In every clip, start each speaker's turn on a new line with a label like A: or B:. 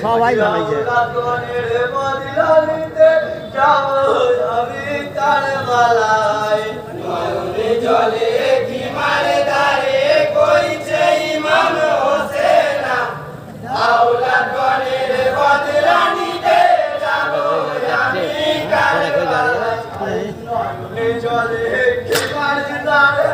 A: সবাই বানাইছে
B: আমি তার মালাই জলে কি মারে দাঁড়ে কইছে ইমাম হোসেনা আউলা গনের বদলা নিতে যাব আমি কার জলে কি মারে দাঁড়ে?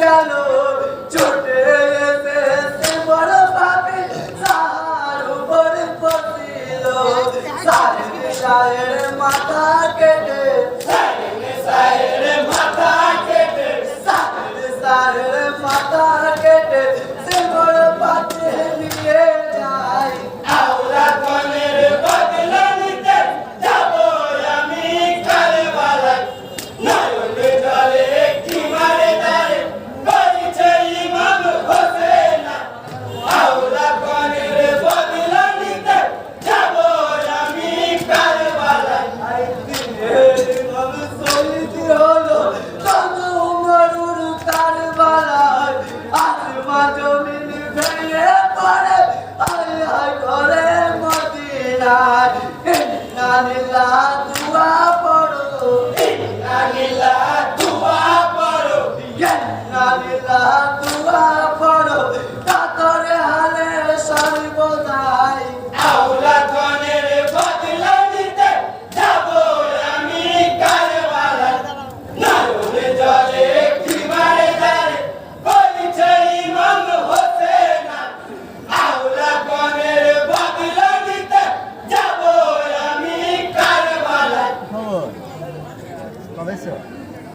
B: গেল ছুটে এসেছে বড় ভাবে সার উপরে পড়ছিল সারের মাথাকে ಮಾಡಿ ನಾನಿಲ್ಲ ದುವಾ ಪಡು. ನಾನಿಲ್ಲ ದುವಾ ಪಡು. ನಾನಿಲ್ಲ